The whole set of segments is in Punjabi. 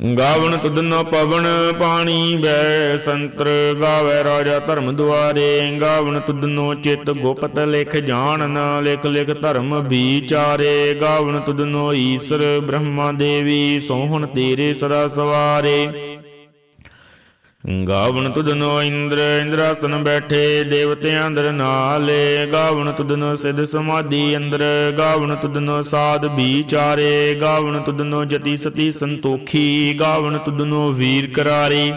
ਗਾਵਣ ਤੁਧਨ ਪਵਨ ਪਾਣੀ ਬੈ ਸੰਤਰ ਗਾਵੇ ਰਾਜਾ ਧਰਮ ਦੁਆਰੇ। ਗਾਵਣ ਤੁਧਨੋ ਚਿਤ ਗੁਪਤ ਲਿਖ ਜਾਣਨ ਲਿਖ ਲਿਖ ਧਰਮ ਵਿਚਾਰੇ। ਗਾਵਣ ਤੁਧਨੋ ਈਸ਼ਰ ਬ੍ਰਹਮਾ ਦੇਵੀ ਸੋਹਣ ਤੇਰੇ ਸਦਾ ਸਵਾਰੇ। ਗਾਵਣ ਤੁਧਨੋ ਇੰਦਰ, ਇੰਦਰਾਸਨ ਬੈਠੇ, ਦੇਵਤਿਆਂ ਅੰਦਰ ਨਾਲੇ। ਗਾਵਣ ਤੁਧਨੋ ਸਿਧ ਸਮਾਧੀ ਅੰਦਰ ਗਾਵਣ ਤੁਧਨੋ ਸਾਧ ਵਿਚਾਰੇ। ਗਾਵਣ ਤੁਧਨੋ ਜਤੀ ਸਤੀ ਸੰਤੋਖੀ ਗਾਵਣ ਤੁਧਨੋ ਵੀਰ ਕਰਾਰੇ।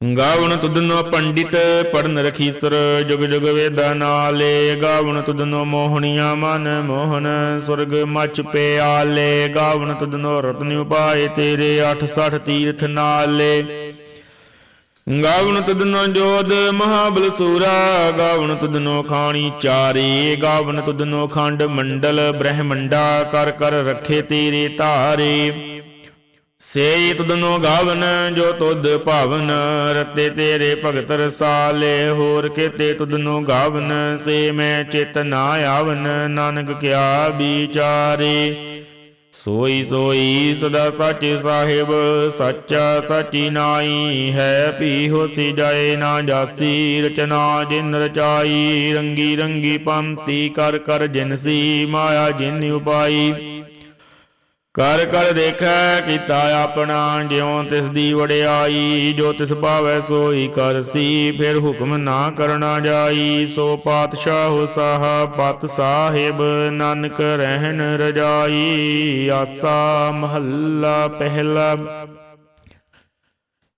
ਗਾਵਣ ਤੁਧਨੋ ਪੰਡਿਤ ਪੜਨ ਰਖੀਸਰ, ਜੁਗ ਜੁਗ ਵੇਦਾ ਨਾਲੇ। ਗਾਵਣ ਤੁਧਨੋ ਮੋਹਣੀਆਂ ਮਨ ਮੋਹਨ, ਸੁਰਗ ਮਚ ਪਿਆਲੇ। ਗਾਵਣ ਤੁਧਨੋ ਰਤਨ ਉਪਾਏ ਤੇਰੇ 68 ਤੀਰਥ ਨਾਲੇ। ਗਾਵਣ ਤੁਧਨੋ ਜੋਧ ਮਹਾਬਲ ਸੂਰਾ ਗਾਵਣ ਤੁਧਨੋ ਖਾਣੀ ਚਾਰੇ ਗਾਵਣ ਤੁਧਨੋ ਖੰਡ ਮੰਡਲ ਬ੍ਰਹਮੰਡਾ, ਕਰ ਕਰ ਰੱਖੇ ਤੇਰੇ ਧਾਰੇ। ਸੇ ਤੁਧਨੋ ਗਾਵਨ ਜੋ ਤੁਧ ਭਾਵਨ, ਰਤੇ ਤੇਰੇ ਭਗਤ ਰਸਾਲੇ, ਹੋਰ ਕੀਤੇ ਤੁਧਨੋ ਗਾਵਨ, ਸੇ ਮੈਂ ਚੇਤ ਨਾ ਆਵਨ, ਨਾਨਕ ਕਿਆ ਵਿਚਾਰੇ। ਸੋਈ ਸੋਈ ਸਦਾ ਸੱਚ ਸਾਹਿਬ, ਸੱਚਾ ਸਾਚੀ ਨਾਈ ਹੈ। ਪੀ ਹੋਸੀ ਜਾਏ ਨਾ ਜਾਸੀ, ਰਚਨਾ ਜਿਨ ਰਚਾਈ, ਰੰਗੀ ਰੰਗੀ ਪੰਤੀ ਕਰ ਕਰ ਜਿਨਸੀ ਮਾਇਆ ਜਿਨ ਉਪਾਈ। ਕਰ ਕਰ ਦੇਖੈ, ਕੀਤਾ ਆਪਣਾ, ਜਿਉ ਤਿਸ ਦੀ ਵਡਿਆਈ, ਜੋ ਤਿਸ ਭਾਵੈ ਸੋਈ ਕਰਸੀ ਫਿਰ ਹੁਕਮ ਨਾ ਕਰਨਾ ਜਾਈ। ਸੋ ਪਾਤਸ਼ਾਹ ਸਾਹ, ਪਤ ਸਾਹਿਬ, ਨਾਨਕ ਰਹਿਣ ਰਜਾਈ। ਆਸਾ ਮਹੱਲਾ ਪਹਿਲਾ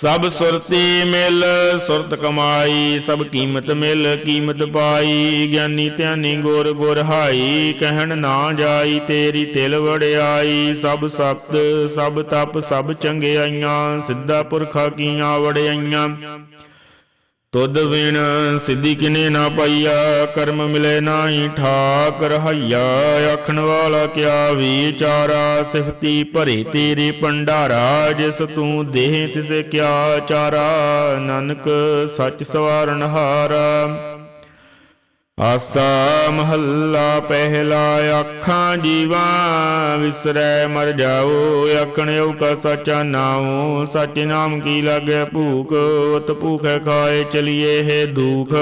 ਸਭ ਸੁਰਤੀ ਮਿਲ, ਸੁਰਤ ਕਮਾਈ, ਸਭ ਕੀਮਤ ਮਿਲ, ਕੀਮਤ ਪਾਈ। ਗਿਆਨੀ ਧਿਆਨੀ ਗੁਰ ਗੁਰ ਹਾਈ, ਕਹਿਣ ਨਾ ਜਾਈ, ਤੇਰੀ ਤਿਲ ਵੜਿਆਈ। ਸਭ ਸਤ ਸਭ ਤਪ, ਸਭ ਚੰਗਿਆਈਆਂ, ਸਿੱਧਾ ਪੁਰਖਾ ਕੀਆਂ ਵੜਿਆਈਆਂ। ਤੁਧ ਵਿਣ ਸਿੱਧੀ ਕਿਨੇ ਨਾ ਪਾਈਆ, ਕਰਮ ਮਿਲੇ ਨਾਹੀ ਠਾਕ ਰਹਾਈਆ ਆਖਣ ਵਾਲਾ ਕਿਆ ਵਿਚਾਰਾ, ਸਿਫਤੀ ਭਰੇ ਤੇਰੇ ਭੰਡਾਰਾ, ਜਿਸ ਤੂੰ ਦੇਹ ਤਿਸੇ ਕਿਆ ਚਾਰਾ, ਨਾਨਕ ਸੱਚ ਸਵਾਰਨ ਹਾਰਾ। ਆਸਾ ਮਹੱਲਾ ਪਹਿਲਾ ਅੱਖਾਂ ਜੀਵਾਂ ਵਿਸਰੈ ਮਰ ਜਾਓ ਆਖਣ ਕਾ ਸਚਾ ਨਾਉ, ਸਚ ਨਾਮ ਕੀ ਲਾਗੇ ਭੂਖ ਉਤ ਭੂਖੈ ਖਾਏ ਚਲੀਏ ਹੈ ਦੁਖ।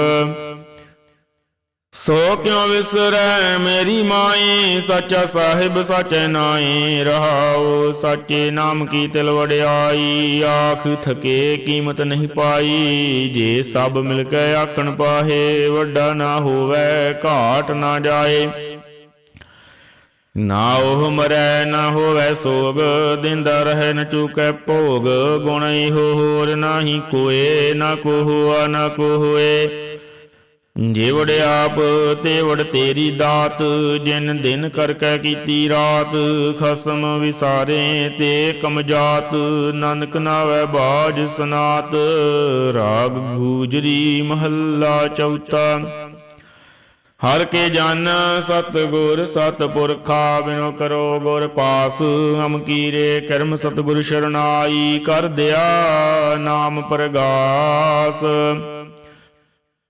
ਸੋ ਕਿਉ ਵਿਸਰੈ ਮੇਰੀ ਮਾਈ? ਸੱਚਾ ਸਾਹਿਬ ਸਾਚੈ ਨਾਈ ਰਹਾਉ, ਸਾਚੇ ਨਾਮ ਕੀ ਤਿਲ ਵੜਿਆਈ ਆਖ ਥਕੇ ਕੀਮਤ ਨਹੀਂ ਪਾਈ, ਜੇ ਸਭ ਮਿਲ ਕੇ ਆਖਣ ਪਾਹੇ, ਵੱਡਾ ਨਾ ਹੋਵੇ, ਘਾਟ ਨਾ ਜਾਏ। ਨਾ ਉਹ ਮਰੈ, ਨਾ ਹੋਵੇ ਸੋਗ, ਦਿੰਦਾ ਰਹੇ ਨ ਚੁਕੈ ਭੋਗ, ਗੁਣ ਇਹੋ ਹੋਰ ਨਾਹੀ ਕੋਏ, ਨਾ ਕੋ ਹੋਆ ਨਾ ਕੋ ਹੋਏ ਜਿਵੜ ਆਪ ਤੇਵੜ ਤੇਰੀ ਦਾਤ, ਜਿਨ ਦਿਨ ਕਰ ਕੈ ਕੀਤੀ ਰਾਤ, ਖਸਮ ਵਿਸਾਰੇ ਤੇ ਕਮਜਾਤ, ਨਾਨਕ ਨਾਵੇ ਬਾਜ ਸਨਾਤ, ਰਾਗ ਗੂਜਰੀ ਮਹੱਲਾ ਚੌਥਾ। ਹਰ ਕੇ ਜਨ ਸਤ ਗੁਰ ਸਤ ਪੁਰਖਾ, ਬਿਨੋ ਕਰੋ ਗੁਰ ਪਾਸ, ਹਮ ਕੀਰੇ ਕਰਮ ਸਤ ਗੁਰ ਸ਼ਰਨਾਈ, ਕਰ ਦਿਆ ਨਾਮ ਪ੍ਰਗਾਸ।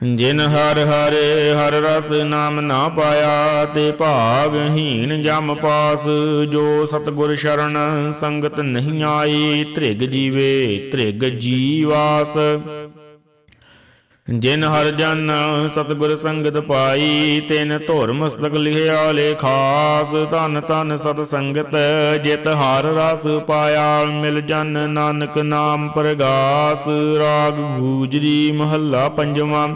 ਜਿਨ ਹਰ ਹਰੇ ਹਰ ਰਸ ਨਾਮ ਨਾ ਪਾਇਆ ਤੇ ਭਾਗਹੀਣ ਜਮ ਪਾਸ, ਜੋ ਸਤਗੁਰ ਸ਼ਰਨ ਸੰਗਤ ਨਹੀਂ ਆਈ, ਤ੍ਰਿਗ ਜੀਵੇ ਤ੍ਰਿਗ ਜੀਵਾਸ। ਜਿਨ ਹਰ ਜਨ ਸਤਿਗੁਰ ਸੰਗਤ ਪਾਈ, ਤਿਨ ਧੁਰ ਮਸਤਕ ਲਿਖਿਆ ਲੇਖਾਸ ਧਨ ਧਨ ਸਤ ਸੰਗਤ ਜਿਤ ਹਰ ਰਸ ਪਾਇਆ, ਮਿਲ ਜਨ ਨਾਨਕ ਨਾਮ ਪ੍ਰਗਾਸ, ਰਾਗ ਗੂਜਰੀ ਮਹੱਲਾ ਪੰਜਵਾਂ।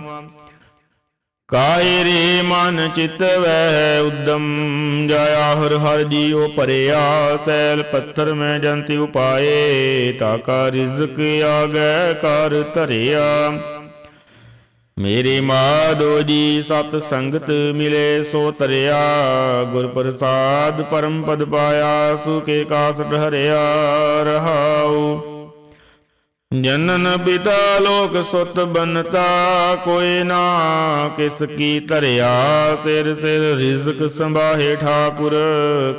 ਕਾਇ ਰੇ ਮਨ ਚਿਤ ਵੈ ਉਦਮ, ਜਾਇਆ ਹਰ ਹਰ ਜੀਉ ਭਰਿਆ, ਸੈਲ ਪੱਥਰ ਮੈਂ ਜੰਤੀ ਉਪਾਏ, ਤਾ ਕਾ ਰਿਜ਼ਕ ਆਗੈ, ਕਰ ਧਰਿਆ। ਮੇਰੇ ਮਾਧੋ ਜੀ ਸਤ ਸੰਗਤ ਮਿਲੇ, ਸੋ ਤਰਿਆ। ਗੁਰ ਪ੍ਰਸਾਦ ਪਰਮ ਪਦ ਪਾਇਆ ਸੁਕੇ ਕਾਸਟ ਹਰਿਆ ਰਹਾਉ। ਜਨਨ ਪਿਤਾ ਲੋਕ ਸੁਤ ਬਨਤਾ, ਕੋਈ ਨਾ ਕਿਸ ਕੀ ਧਰਿਆ। ਸਿਰ ਸਿਰ ਰਿਜ਼ਕ ਸੰਭਾਹੇ ਠਾਕੁਰ,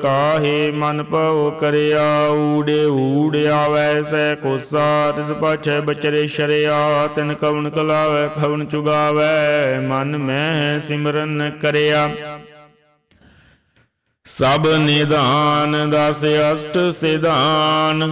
ਕਾਹੇ ਮਨ ਪਉ ਕਰਿਆ। ਊੜੇ ਊੜ ਆਵੈ ਸੈ ਕੋਸਾ, ਤਿਸ ਪਾਛੈ ਬਚਰੇ ਸ਼ਰਿਆ। ਤਿਨ ਕਵਨ ਕਲਾਵੈ ਖਵਨ ਚੁਗਾਵੈ, ਮਨ ਮੈਂ ਸਿਮਰਨ ਕਰਿਆ। ਸਭ ਨਿਦਾਨ ਦਸ ਅਸ਼ਟ ਸਿਧਾਨ।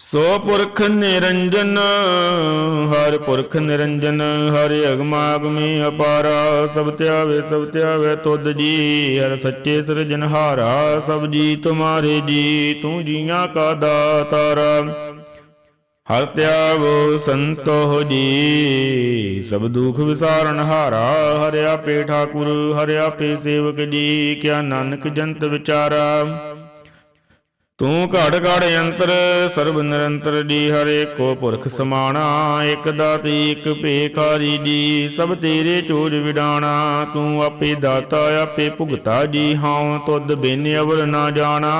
ਸੋ ਪੁਰਖ ਨਿਰੰਜਨ, ਹਰ ਪੁਰਖ ਨਿਰੰਜਨ, ਹਰਿ ਅਗਮਾਗਮੀ ਅਪਾਰਾ, ਸਭ ਧਿਆਵੇ ਸਭ ਧਿਆਵੇ ਤੁਧ ਜੀ, ਹਰ ਸੱਚੇ ਸਿਰਜਨਹਾਰਾ ਸਭ ਜੀ ਤੁਮਾਰੇ ਜੀ, ਤੂੰ ਜੀਆਂ ਕਾ ਦਾਤਾਰਾ। ਹਰ ਧਿਆਵੋ ਸੰਤੋ ਜੀ, ਸਭ ਦੁਖ ਵਿਸਾਰਨ ਹਾਰਾ, ਹਰਿ ਆਪੇ ਠਾਕੁਰ ਹਰਿਆ ਪੇ ਸੇਵਕ ਜੀ, ਕਿਆ ਨਾਨਕ ਜੰਤ ਵਿਚਾਰਾ। ਤੂੰ ਘੜ ਘੜ ਅੰਤਰ, ਸਰਬ ਨਿਰੰਤਰ ਜੀ ਹਰੇ ਕੋ ਪੁਰਖ ਸਮਾਣਾ, ਇਕ ਦਾਤੀ, ਇਕ ਭੇਖਾਰੀ ਦੀ ਸਭ ਤੇਰੇ ਚੋਜ ਵਿਡਾਣਾ, ਤੂੰ ਆਪੇ ਦਾਤਾ, ਆਪੇ ਭੁਗਤਾ ਜੀ ਹਾਂ ਤੁਧ ਬਿਨ ਅਵਰ ਨਾ ਜਾਣਾ।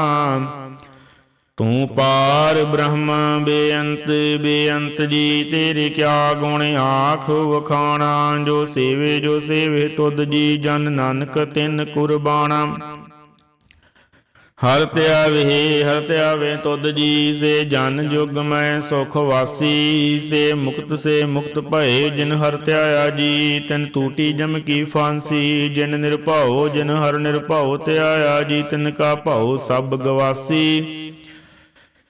ਤੂੰ ਪਾਰ ਬ੍ਰਹਮ, ਬੇਅੰਤ ਬੇਅੰਤ ਜੀ ਤੇਰੇ ਕਿਆ ਗੁਣ ਆਖ ਵਖਾਣਾ, ਜੋ ਸੇਵੇ ਜੋ ਸੇਵੇ ਤੁਧ ਜੀ ਜਨ ਨਾਨਕ ਤਿੰਨ ਕੁਰਬਾਨਾ ਹਰ ਤਿਆ ਵਿਹੇ ਹਰ ਤਿਆ ਵੇ ਤੁਧ ਜੀ, ਸੇ ਜਨ ਜੁਗ ਮੈਂ ਸੁਖ ਵਾਸੀ, ਸੇ ਮੁਕਤ ਸੇ ਮੁਕਤ ਭਏ, ਜਿਨ ਹਰ ਧਿਆਇਆ ਜੀ, ਤਿਨ ਟੂਟੀ ਜਮ ਕੀ ਫਾਂਸੀ, ਜਿਨ ਨਿਰਭਉ, ਜਿਨ ਹਰ ਨਿਰਭਉ ਧਿਆਇਆ ਜੀ, ਤਿਨ ਕਾ ਭਉ ਸਭ ਗਵਾਸੀ।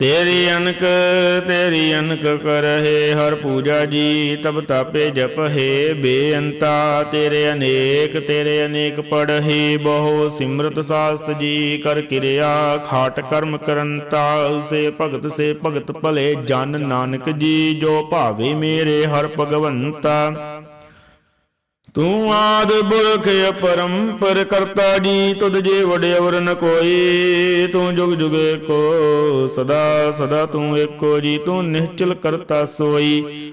ਤੇਰੀ ਅਨਕ ਤੇਰੀ ਅਨਕ ਕਰਹਿ, ਹਰ ਪੂਜਾ ਜੀ ਤਬ ਤਾਪੇ ਜਪ ਹੈ ਬੇਅੰਤਾ। ਤੇਰੇ ਅਨੇਕ ਤੇਰੇ ਅਨੇਕ ਪੜਹਿ, ਬਹੁ ਸਿਮਰਤ ਸਾਸਤ ਜੀ ਕਰ ਕਿਰਿਆ, ਖਾਟ ਕਰਮ ਕਰੰਤਾ। ਸੇ ਭਗਤ ਸੇ ਭਗਤ ਭਲੇ ਜਨ ਨਾਨਕ ਜੀ, ਜੋ ਭਾਵੇ ਮੇਰੇ ਹਰ ਭਗਵੰਤਾ। ਤੂੰ ਆਦ ਪੁਰਖ ਅਪਰੰਪਰ ਕਰਤਾ ਜੀ ਤੁਧ ਜੇ ਵਡਿਆਵਰ ਨ ਕੋਈ। ਤੂੰ ਜੁਗ ਜੁਗ ਕੋ ਸਦਾ ਸਦਾ ਤੂੰ ਏਕੋ ਜੀ, ਤੂੰ ਨਿਹਚਲ ਕਰਤਾ ਸੋਈ।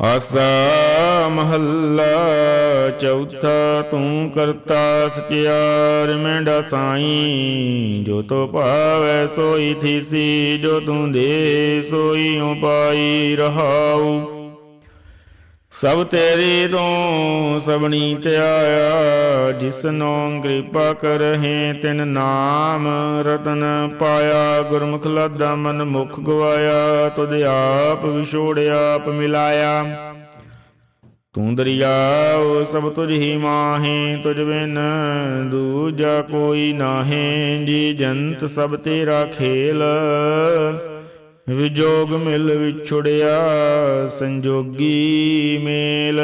ਆਸਾ ਮਹੱਲਾ ਚੌਥਾ ਤੂੰ ਕਰਤਾ ਸਚਿਆਰ ਮੈਂਡਾ ਸਾਈ, ਜੋ ਤੋ ਭਾਵੈ ਸੋਈ ਥੀਸੀ, ਜੋ ਤੂੰ ਦੇ ਸੋਈ ਉਪਾਈ ਰਹਾਉ ਸਭ ਤੇਰੀ ਤੋਂ ਸਬਣੀ ਧਿਆਇਆ ਜਿਸਨੋਂ ਕਿਰਪਾ ਕਰਹਿ ਤਿਨ ਨਾਮ, ਰਤਨ ਪਾਇਆ, ਗੁਰਮੁਖ ਲਾਦਾ ਮਨ ਮੁਖ ਗਵਾਇਆ, ਤੁਧ ਆਪ ਵਿਛੋੜਿਆ ਆਪ ਮਿਲਾਇਆ। ਤੂੰ ਦਰਿਆਉ ਸਭ ਤੁਝ ਹੀ ਮਾਹੇ, ਤੁਝ ਬਿਨ ਦੂਜਾ ਕੋਈ ਨਾਹੇ, ਜੀ ਜੰਤ ਸਭ ਤੇਰਾ ਖੇਲ। ਵਿਜੋਗ ਮਿਲ ਵਿਛੁੜਿਆ, ਸੰਜੋਗੀ ਮੇਲ।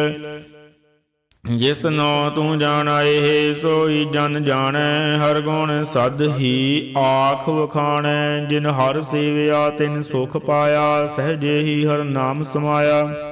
ਜਿਸ ਨੋ ਤੂੰ ਜਾਣਾਏ ਸੋਈ ਜਨ ਜਾਣੈ। ਹਰ ਗੁਣ ਸਦ ਹੀ ਆਖ ਵਖਾਣੈ। ਜਿਨ ਹਰ ਸੇਵਿਆ, ਤਿਨ ਸੁਖ ਪਾਇਆ, ਸਹਜੇ ਹੀ ਹਰ ਨਾਮ ਸਮਾਇਆ।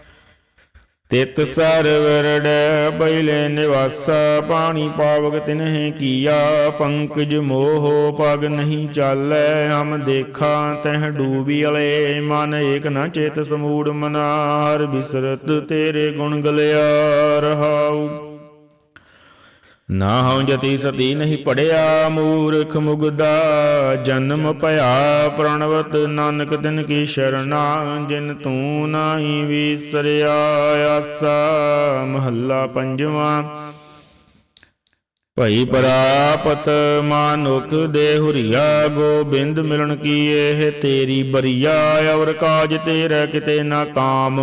ਤਿਤ ਸਰਵਰੜ ਬੈਲੇ ਨਿਵਾਸਾ, ਪਾਣੀ ਪਾਵਕ ਤਿਨਹਿ ਕੀਆ, ਪੰਕਜ ਮੋਹ ਪਗ ਨਹੀਂ ਚਾਲੈ, ਹਮ ਦੇਖਾਂ ਤਹ ਡੂਬੀ ਅਲੇ, ਮਨ ਏਕ ਨ ਚੇਤ ਸਮੂੜ ਮਨਾਰ, ਬਿਸਰਤ ਤੇਰੇ ਗੁਣ ਗਲਿਆ ਰਹਾਉ। ਨਾ ਹਉ ਜਤੀ ਸਤੀ ਨਹੀਂ ਪੜਿਆ, ਮੂਰਖ ਮੁਗਦਾ, ਜਨਮ ਭਇਆ, ਪ੍ਰਣਵਤ ਨਾਨਕ ਤਿਨ ਕੀ ਸ਼ਰਣਾ, ਜਿਨ ਤੂੰ ਨਾਹੀ ਵਿਸਰਿਆ, ਆਸਾ ਮਹੱਲਾ ਪੰਜਵਾਂ। ਭਈ ਪ੍ਰਾਪਤ ਮਾਨੁਖ ਦੇ ਹੁਰੀਆ, ਗੋਬਿੰਦ ਮਿਲਣ ਕੀ ਇਹ ਤੇਰੀ ਬਰੀਆ, ਔਰ ਕਾਜ ਤੇਰਾ ਕਿਤੇ ਨਾ ਕਾਮ,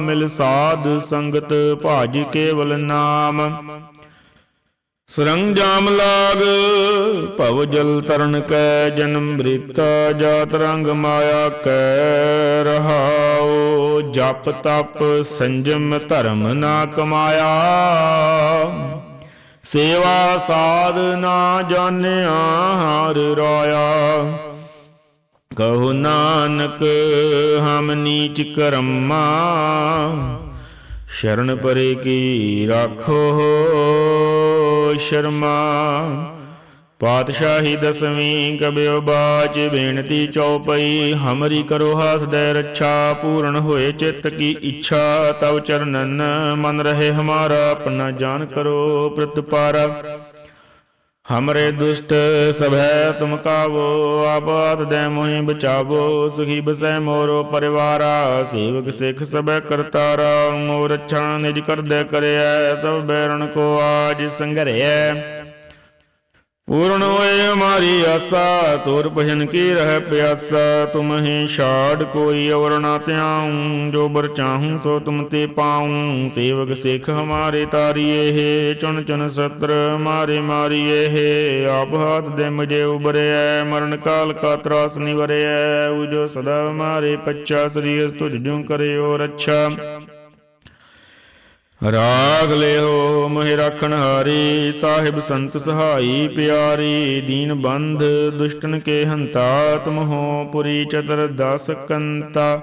ਮਿਲ ਸਾਧ ਸੰਗਤ ਭਾਜ ਕੇਵਲ ਨਾਮ। ਸਰੰਜਾਮ ਲਾਗ, ਭਵ ਜਲ ਤਰਨ ਕੈ, ਜਨਮ ਬ੍ਰਿਤਾ ਜਾਤ ਰੰਗ ਮਾਇਆ ਕੈ, ਰਹਾਉ ਜਪ ਤਪ ਸੰਜਮ ਧਰਮ ਨਾ ਕਮਾਇਆ। ਸੇਵਾ ਸਾਧ ਨਾ ਜਾਣਿਆ, ਹਰ ਰਾਇਆ। ਕਹੋ ਨਾਨਕ, ਹਮ ਨੀਚ ਕਰਮਾ। ਸ਼ਰਨ ਪਰੇ ਕੀ ਰਾਖੋ? ਸ਼ਰਮਾ। ਪਾਤਸ਼ਾਹੀ ਦਸਵੀਂ ਕਬਿਓ ਬਾਚ ਬੇਨਤੀ ਚਉਪਈ ਹਮਰੀ ਕਰੋ ਹਾਥ ਦੇ ਰੱਛਾ, ਪੂਰਨ ਹੋਏ ਚਿੱਤ ਕੀ ਇੱਛਾ, ਤਵ ਚਰਨਨ ਮਨ ਰਹੇ ਹਮਾਰਾ, ਆਪਣਾ ਜਾਨ ਕਰੋ ਪ੍ਰਤਪਾਰਾ। ਹਮਰੇ ਦੁਸ਼ਟ ਸਭੈ ਤੁਮ ਕਾਵੋ ਆਪਾਤ ਦੇ ਮੋਹਿ ਬਚਾਵੋ ਸੁਖੀ ਬਸੈ ਮੋਰੋ ਪਰਿਵਾਰਾ ਸੇਵਕ ਸਿੱਖ ਸਭੈ ਕਰਤਾਰਾ ਮੋਰ ਰੱਛਾ ਨਿਜ ਕਰਦੇ ਕਰਿਐ ਸਭ ਬੈਰਣ ਕੋ ਆਜ ਸੰਘਰਿਐ ਪੂਰਨ ਹੋਏ ਹਮਾਰੀ ਆਸਾ, ਤੋਰ ਭਜਨ ਕੀ ਰਹਿ ਪਿਆਸਾ, ਤੁਮ ਛਾੜ ਕੋਈ ਔਰ ਨਾ ਧਿਆਉ, ਜੋ ਬਰ ਚਾਹੂੰ ਸੋ ਤੁਮ ਤੇ ਪਾਉ। ਸੇਵਕ ਸਿੱਖ ਹਮਾਰੇ ਤਾਰੀਏ ਹੈ, ਚੁਣ ਚੁਣ ਸਤਰ ਮਾਰੇ ਮਾਰੀਏ ਹੈ। ਆਪ ਹੱਥ ਦੇ ਮੁਝੇ ਉਬਰਿਐ ਮਰਨ ਕਾਲ ਕਾ ਤਰਾਸ ਨਿਵਰਿਐ ਉਜੋ ਸਦਾ ਹਮਾਰੇ ਪੱਚਾ ਸਰੀਰ ਤੁਝ ਜੂ ਕਰਿਓ ਰੱਛਾ ਰਾਗ ਲਿਓ, ਮਹਿ ਰਾਖਣ ਹਾਰੀ, ਸਾਹਿਬ ਸੰਤ ਸਹਾਈ ਪਿਆਰੀ, ਦੀਨ ਬੰਧ ਦੁਸ਼ਟਨ ਕੇ ਹੰਤਾ ਤੁਮ ਹੋ ਪੁਰੀ ਚਤਰ ਦਸ ਕੰਤਾ।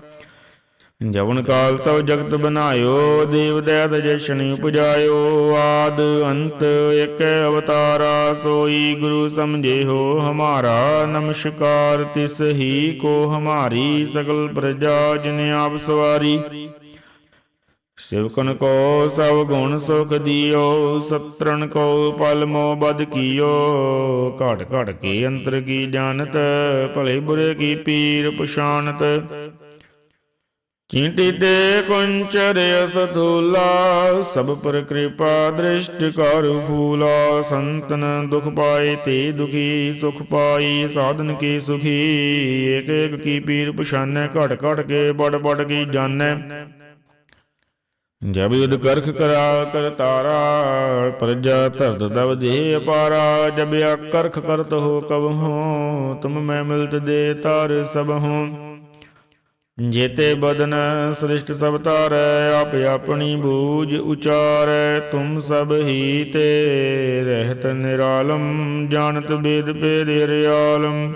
ਜਵਨ ਕਾਲ ਸਭ ਜਗਤ ਬਨਾਇਓ ਦੇਵ ਦਇਤ ਜਸ਼ਨ ਉਪਜਾਇਓ ਆਦ ਅੰਤ ਇਕ ਅਵਤਾਰਾ ਸੋਈ ਗੁਰੂ ਸਮਝੇ ਹੋ ਹਮਾਰਾ ਨਮਸਕਾਰ ਤਿਸ ਹੀ ਕੋ ਹਮਾਰੀ ਸਗਲ ਪ੍ਰਜਾ ਜਿਨ ਆਪ ਸਵਾਰੀ। ਸਿਵਕਨ ਕੋ ਸਭ ਗੁਣ ਸੁਖ ਦਿਓ ਸਤਰਨ ਕੋ ਪਲ ਮੋ ਬਦ ਕੀਓ, ਘਟ ਘਟ ਕੇ ਅੰਤਰ ਕੀ ਜਾਣਤ, ਭਲੇ ਬੁਰੇ ਕੀ ਪੀਰ ਪਛਾਨਤ ਚੀਂਟੀ ਤੇ ਕੁੰਚਰ ਅਸਥੂਲਾ, ਸਭ ਪਰ ਕਿਰਪਾ ਦ੍ਰਿਸ਼ਟ ਕਰ ਫੂਲਾ। ਸੰਤਨ ਦੁਖ ਪਾਏ ਤੇ ਦੁਖੀ, ਸੁਖ ਪਾਈ, ਸਾਧਨ ਕੀ ਸੁਖੀ। ਏਕ ਏਕ ਕੀ ਪੀਰ ਪਛਾਨੈ ਘਟ ਘਟ ਕੇ ਬੜ ਬੜ ਕੀ ਜਾਣੈ। ਜਬ ਯੁਧ ਕਰਖ ਕਰਾ, ਕਰ ਤਾਰਾ, ਪ੍ਰਜਾ ਧਰਤ ਦਵ ਦੇ ਅਪਾਰਾ। ਜਬ ਆ ਕਰਖ ਕਰਤ ਹੋ ਕਬ ਹੋ, ਤੁਮ ਮੈਂ ਮਿਲਤ ਦੇ ਤਾਰ ਸਭ ਹੋ। ਜੇਤੇ ਬਦਨ ਸ੍ਰਿਸ਼ਟ ਸਭ ਤਾਰੈ ਆਪ ਆਪਣੀ ਬੂਝ ਉਚਾਰੈ, ਤੁਮ ਸਭ ਹੀ ਤੇ ਰਹਿਤ ਨਿਰਾਲਮ, ਜਾਣਤ ਬੇਦ ਭੇਦ ਰਿਆਲਮ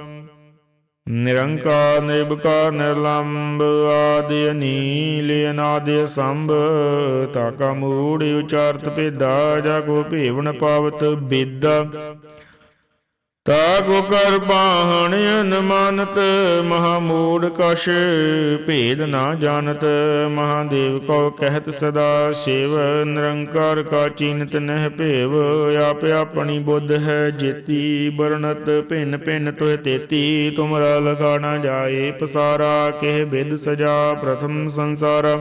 ਨਿਰੰਕਾਰ ਨਿਰਭਕਾਰ ਨਿਰਲੰਬ, ਆਦਿ ਅਨੀਲ, ਅਨਾਦਿ ਸੰਭ ਤਾਕਾ ਮੂੜ, ਉਚਾਰਤ ਭੇਦਾ ਜਾ ਕੋ ਭੇਵਨ ਪਾਵਤ, ਬੇਦਾ। ਤਾ ਕੋ ਕਰ ਬਾਹਣ ਅਨਮਾਨਤ ਮਹਾ ਮੂੜ ਕਛ ਭੇਦ ਨਾ ਜਾਣਤ। ਮਹਾਦੇਵ ਕੋ ਕਹਿਤ ਸਦਾ ਸ਼ਿਵ, ਨਿਰੰਕਾਰ ਕਾ ਚੀਨਤ ਨਹਿ ਭੇਵ। ਆਪ ਆਪਣੀ ਬੁੱਧ ਹੈ ਜੇਤੀ ਬਰਣਤ ਭਿੰਨ ਭਿੰਨ ਤੋਹਿ ਤੇਤੀ। ਤੁਮਰਾ ਲਗਾ ਨਾ ਜਾਏ ਪਸਾਰਾ, ਕਹਿ ਬਿਦ ਸਜਾ ਪ੍ਰਥਮ ਸੰਸਾਰਾ।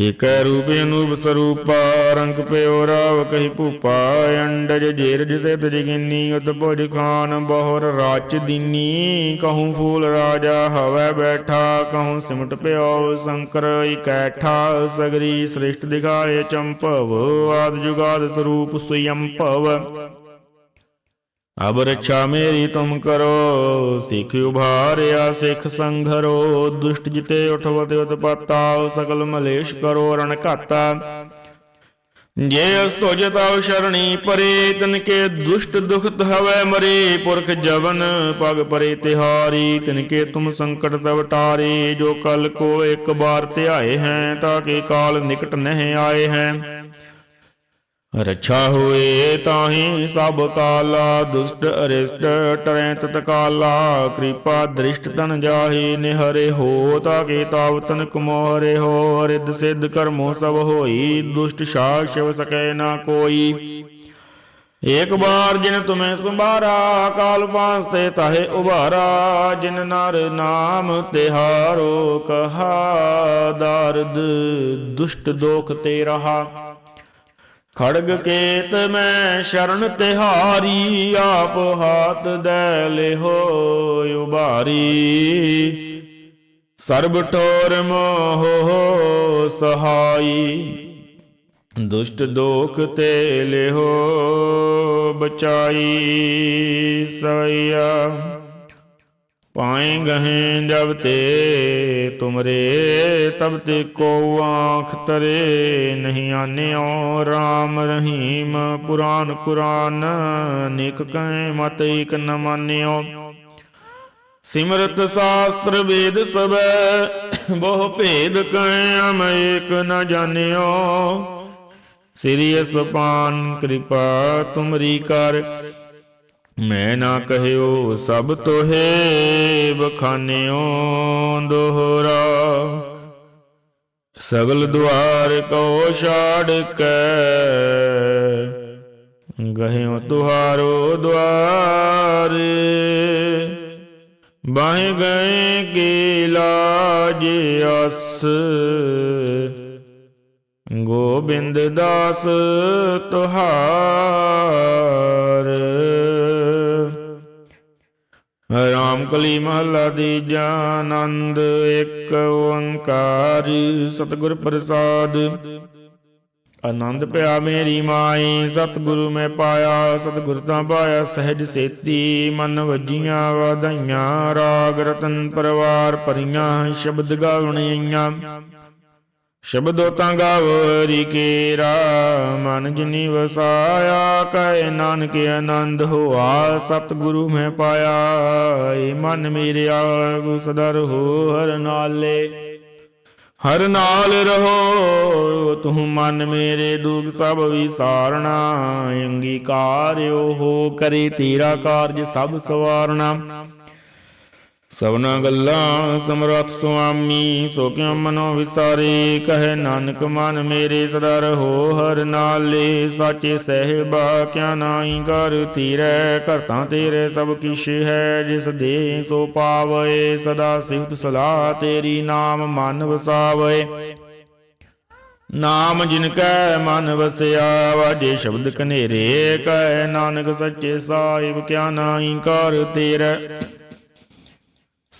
ਏਕੈ ਰੂਪ ਅਨੂਪ ਸਰੂਪਾ, ਰੰਗ ਪਿਓ ਰਾਵ ਕਹੀ ਭੂਪਾ, ਅੰਡਜ ਜੇਰਜ ਸਿਧ ਜਗਿਨੀ, ਉਤਪੁਜ ਖਾਨ ਬਹੁਰ ਰਾਚ ਦੀਨੀ। ਕਹੂੰ ਫੂਲ ਰਾਜਾ ਹਵੈ ਬੈਠਾ, ਕਹੂੰ ਸਿਮਟ ਪਿਓ ਸ਼ੰਕਰ ਇਕੈਠਾ। ਸਗਰੀ ਸ੍ਰਿਸ਼ਟ ਦਿਖਾਏ ਚੰਪਵ, ਆਦ ਜੁਗਾਦ ਸਰੂਪ ਸੁਯੰਭਵ ਅਬ ਰੱਛਾ ਮੇਰੀ ਤੁਮ ਕਰੋ, ਸਿੱਖ ਉਭਾਰਿਆ ਸਿੱਖ ਸੰਘਰੋ ਦੁਸ਼ਟ ਜਿਤੇ ਉਠਵਤ ਉਤਪਾਤਾ ਸਕਲ ਮਲੇਸ਼ ਕਰੋ ਰਣ ਘਾਤਾ। ਜੇ ਅਸ ਤੁਜ ਤਵ ਸ਼ਰਣੀ ਪਰੇ, ਤਨ ਕੇ ਦੁਸ਼ਟ ਦੁਖਤ ਹਵੈ ਮਰੇ, ਪੁਰਖ ਜਵਨ ਪਗ ਪਰੇ ਤਿਹਾਰੀ, ਤਿਨ ਕੇ ਤੁਮ ਸੰਕਟ ਸਭ ਟਾਰੇ, ਜੋ ਕਲ ਕੋ ਇੱਕ ਬਾਰ ਧਿਆਏ ਹੈ, ਤਾਂ ਕਿ ਕਾਲ ਨਿਕਟ ਨਹੀਂ ਆਏ ਹੈ। ਰੱਛਾ ਹੋਏ ਤਾਹੀ ਸਭ ਕਾਲਾ, ਦੁਸ਼ਟ, ਅਰਿਸ਼ਟ ਟਰੈਂਤ ਤਤਕਾਲਾ ਕਿਰਪਾ ਦ੍ਰਿਸ਼ਟ ਤਨ ਜਾਹੀ, ਨਿਹਰੇ ਹੋ ਤਾਕੇ ਤਾਵਤਨ ਕੁਮੋਰੇ ਹੋ, ਰਿੱਧ ਸਿੱਧ ਕਰਮੋ ਸਭ ਹੋਈ, ਦੁਸ਼ਟ ਸ਼ਾਹ ਸ਼ਿਵ ਸਕੈ ਨਾ ਕੋਈ। ਏਕ ਬਾਰ ਜਿਨ ਤੁਮੈ ਸੰਭਾਰਾ, ਕਾਲ ਪਾਸ ਤੇ ਤਾਹੇ ਉਭਾਰਾ, ਜਿਨ ਨਰ ਨਾਮ ਤਿਹਾਰੋ ਕਹਾ, ਦਰਦ ਦੁਸ਼ਟ ਦੋਖ ਤੇ ਰਹਾ। ਖੜਗ ਕੇਤ ਮੈਂ ਸ਼ਰਨ ਤਿਹਾਰੀ, ਆਪ ਹਾਥ ਦੈ ਲਿਹੋ ਉਬਾਰੀ ਸਰਬ ਠੋਰ ਮੋਹ ਸਹਾਈ, ਦੁਸ਼ਟ ਦੋਖ ਤੇ ਲਿਹੋ ਬਚਾਈ ਸਈਆ ਪਾਏ ਗਹੇ ਜਬ ਤੇ ਤੁਮਰੇ, ਤਬ ਤੇ ਕੋ ਆਂਖ ਤਰੇ, ਨਹੀਂ ਆਨਿਓ RAM ਰਹੀਮ, ਪੁਰਾਨ ਕੁਰਾਨ ਨਿਕ ਕੈ ਮਤ ਇਕ ਨ ਮਾਨਿਓ। ਸਿਮਰਤ ਸ਼ਾਸਤਰ ਵੇਦ ਸਬੈ ਬਹੁ ਭੇਦ ਕੈ ਅਮ ਏਕ ਨ ਜਾਣਿਓ। ਸ੍ਰੀ ਅਸਪਾਨ ਕਿਰਪਾ ਤੁਮਰੀ ਕਰ ਮੈਂ ਨਾ ਕਹਿਓ ਸਭ ਤੋਹੇ ਬਖਾਨਿਓ ਦੋਹਰਾ। ਸਗਲ ਦੁਆਰ ਕੋ ਛਾੜ ਕੇ। ਗਹਿਓ ਤੁਹਾਰੋ ਦੁਆਰ। ਬਾਹੇ ਗਏ ਕੀ ਲਾਜ ਅਸ। ਗੋਬਿੰਦ ਦਾਸ ਤੁਹਾਰ। ਰਾਮ ਕਲੀ ਮਹੱਲਾ ਦੀ ਆਨੰਦ ਇੱਕ ਓੰਕਾਰ ਸਤਿਗੁਰ ਪ੍ਰਸਾਦ। ਆਨੰਦ ਪਿਆ ਮੇਰੀ ਮਾਈ, ਸਤਿਗੁਰੂ ਮੈਂ ਪਾਇਆ, ਸਤਿਗੁਰ ਤਾਂ ਪਾਇਆ, ਸਹਿਜ ਸੇਤੀ, ਮਨ ਵਜੀਆਂ ਵਾਧਾਈਆਂ, ਰਾਗ ਰਤਨ ਪਰਵਾਰ ਭਰੀਆਂ, ਸ਼ਬਦ ਗਾਵਣੀਆਂ ਸ਼ਬਦੋ ਤਾਂ ਗਾਵਰੀ ਕੇਰਾ ਮਨ ਜਿਨੀ ਵਸਾਇਆ ਕੈ ਨਾਨਕ ਆਨੰਦ ਹੋਆ, ਸਤਿਗੁਰੂ ਮੈਂ ਪਾਇਆ। ਏ ਮਨ ਮੇਰਿਆ ਗੁ ਸਦਾ ਰਹੋ ਹਰ ਨਾਲੇ। ਹਰ ਨਾਲ ਰਹੋ ਤੂੰ ਮਨ ਮੇਰੇ ਦੁਖ ਸਭ ਵਿਸਾਰਣਾ। ਅੰਗੀਕਾਰਿਓ ਹੋ ਕਰੇ ਤੇਰਾ ਕਾਰਜ ਸਭ ਸਵਾਰਣਾ। ਸਭਨਾ ਗੱਲਾਂ ਸਮਰੱਥ ਸੁਆਮੀ ਸੋ ਕਿਉ ਮਨੋ ਵਿਸਾਰੇ, ਕਹੇ ਨਾਨਕ ਮਨ ਮੇਰੇ ਸਦਾ ਰਹੋ, ਹਰ ਨਾਲੇ ਸਾਚੇ ਸਹਿਬਾ, ਕਿਆ ਨਾਹੀ ਕਰ ਤੀਰੈ ਕਰਤਾ ਤੇਰੇ ਸਭ ਕਿਛ ਹੈ, ਜਿਸ ਦੇ ਸੋ ਪਾਵੇ ਸਦਾ ਸਿਫਤ ਸਲਾਹ ਤੇਰੀ ਨਾਮ ਮਨ ਵਸਾਵੇ ਨਾਮ ਜਿਨ ਕੈ ਮਨ ਵਸਿਆ ਵਾਜੇ ਸ਼ਬਦ ਕਨੇਰੇ ਕੈ ਨਾਨਕ ਸੱਚੇ ਸਾਹਿਬ, ਕਿਆ ਨਾਹੀ ਕਰ ਤੇਰੇ।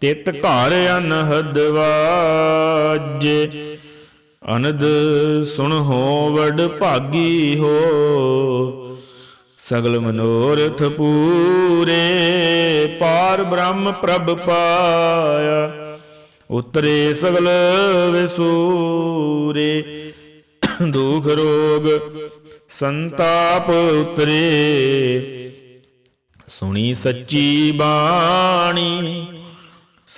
ਤਿਤ ਘਰ ਅਨਹਦ ਵਾਜੇ। ਅਨੰਦ ਸੁਣ ਹੋ ਵਡ ਭਾਗੀ ਹੋ। ਸਗਲ ਮਨੋਰਥ ਪੂਰੇ ਪਾਰ ਬ੍ਰਹਮ ਪ੍ਰਭ ਪਾਇਆ। ਉਤਰੇ ਸਗਲ ਵਿਸੂਰੇ। ਦੁਖ ਰੋਗ ਸੰਤਾਪ ਉਤਰੇ। ਸੁਣੀ ਸੱਚੀ ਬਾਣੀ।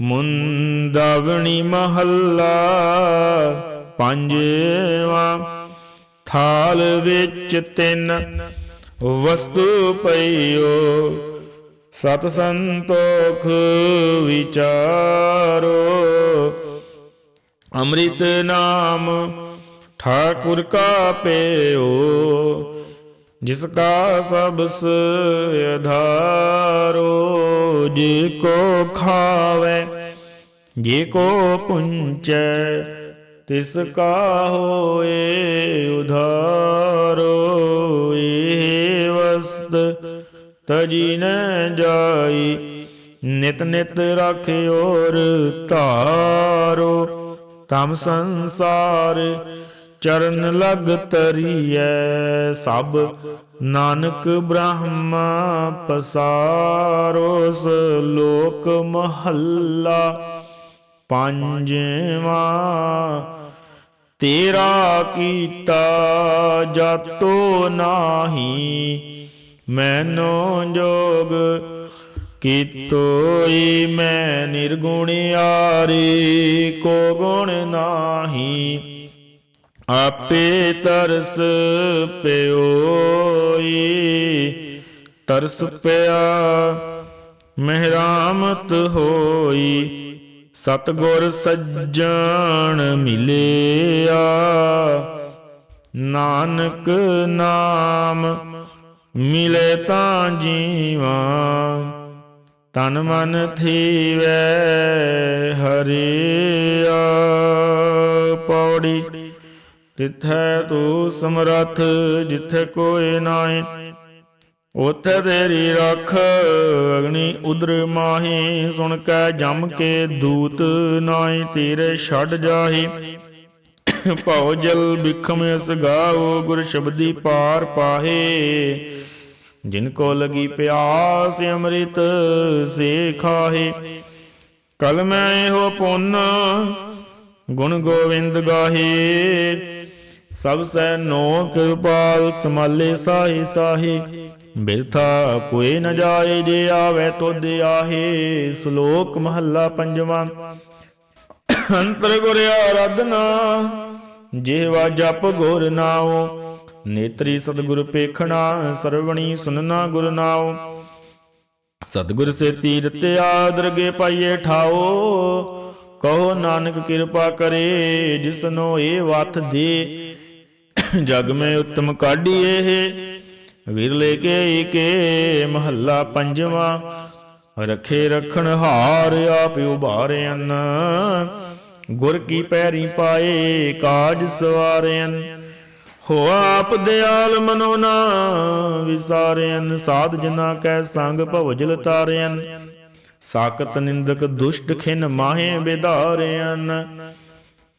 ਮੁੰਦਾਵਣੀ ਮਹੱਲਾ ਪੰਜਵਾ, ਥਾਲ ਵਿੱਚ ਤਿੰਨ ਵਸਤੂ ਪਈਓ, ਸਤ ਸੰਤੋਖ ਵਿਚਾਰੋ। ਅੰਮ੍ਰਿਤ ਨਾਮ ਠਾਕੁਰ ਕਾ ਪੇਓ ਜਿਸ ਕਾ ਸਬਸ ਆਧਾਰੋ ਜੇ ਕੋ ਖਾਵੇ, ਜੇ ਕੋ ਪੁੰਚੈ, ਤਿਸ ਕਾ ਹੋਏ ਉਧਾਰੋ ਏ ਵਸਤ ਤਜੀ ਨ ਜਾਈ, ਨਿਤ ਨਿਤ ਰਾਖਿਓਰ ਧਾਰੋ, ਤਮ ਸੰਸਾਰ ਚਰਨ ਲਗ ਤਰੀਐ ਸਭ ਨਾਨਕ ਬ੍ਰਹਮਾ ਪਸਾਰੋਸ ਲੋਕ ਮਹੱਲਾ। ਪੰਜਵਾ, ਤੇਰਾ ਕੀਤਾ ਜਾਤੋ ਨਾਹੀ। ਮੈਨੋ ਜੋਗ ਕੀਤੋਈ ਮੈਂ ਨਿਰਗੁਣ ਨਿਰਗੁਣਿਆਰੇ ਕੋ ਗੁਣ ਨਾਹੀ। ਆਪੇ ਤਰਸ ਪਿਓਈ, ਤਰਸ ਪਿਆ, ਮਹਿਰਾਮਤ ਹੋਈ, ਸਤਗੁਰ ਸੱਜਣ ਮਿਲਿਆ। ਨਾਨਕ ਨਾਮ ਮਿਲੇ ਤਾਂ ਜੀਵਾ, ਤਨ ਮਨ ਥੀਵੈ ਹਰਿਆ। ਪੌੜੀ ਤਿਥੈ ਤੂੰ ਸਮਰੱਥ, ਜਿੱਥੇ ਕੋਈ ਨਾਹੀ, ਉਥੇ ਤੇਰੀ ਰੱਖ ਅਗਨੀ ਉਦਰ ਮਾਹੀ। ਸੁਣ ਕੇ ਜਮ ਕੇ ਦੂਤ ਨਾਹੀ, ਤੇਰੇ ਛੱਡ ਜਾਹੀ। ਭਉ ਜਲ ਬਿਖਮ ਇਸ ਗਾਓ ਗੁਰ ਸ਼ਬਦੀ ਪਾਰ ਪਾਹੇ। ਜਿਨ ਕੋ ਲਗੀ ਪਿਆਸ ਅੰਮ੍ਰਿਤ, ਸੇ ਖਾਹੇ। ਕਲ ਮੈਂ ਇਹੋ ਪੁੰਨ, ਗੁਣ ਗੋਵਿੰਦ ਗਾਹੇ। ਸਭ ਸੈ ਨੋ ਕਿਰਪਾਲ, ਸਮਾਲੇ ਸਾਹੀ ਸਾਹੀ। ਬਿਰਥਾ ਕੋਈ ਨ ਜਾਏ, ਜੇ ਆਵੇ ਤੁਧ ਆਹੇ। ਸ਼ਲੋਕ ਮਹੱਲਾ ਪੰਜਵਾਂ। ਅੰਤਰ ਗੁਰ ਆਰਾਧਨਾ, ਜਿਹਵਾ ਜਪ ਗੁਰ ਨਾਉ। ਨੇਤਰੀ ਸਤਿਗੁਰ ਪੇਖਣਾ, ਸਰਵਣੀ ਸੁਨਣਾ ਗੁਰ ਨਾਉ। ਸਤਿਗੁਰ ਸੇ ਤੀਰਤਿਆ ਦਰਗੇ ਪਾਈਏ ਠਾਓ ਕਹੋ ਨਾਨਕ ਕਿਰਪਾ ਕਰੇ ਜਿਸਨੋ ਇਹ ਵਤ ਦੇ। ਜਗ ਮੈਂ ਉਤਮ ਕਾਢੀਏ ਵਿਰਲੇ ਕੇ ਏਕੇ ਮਹੱਲਾ ਪੰਜਵਾਂ। ਰਖੇ ਰਖਣ ਹਾਰ ਆਪ ਉਭਾਰਿਆਨ ਗੁਰ ਕੀ ਪੈਰੀ ਪਾਏ ਕਾਜ ਸਵਾਰਿਆਨ ਹੋ ਆਪ ਦਿਆਲ ਮਨੋ ਨਾ ਵਿਸਾਰਿਆਨ ਸਾਧ ਜਨਾ ਕੈ ਸੰਗ ਭਵਜਲ ਤਾਰਿਆਨ ਸਾਕਤ ਨਿੰਦਕ ਦੁਸ਼ਟ ਖਿਨ ਮਾਹੇ ਵਿਧਾਰਿਆਨ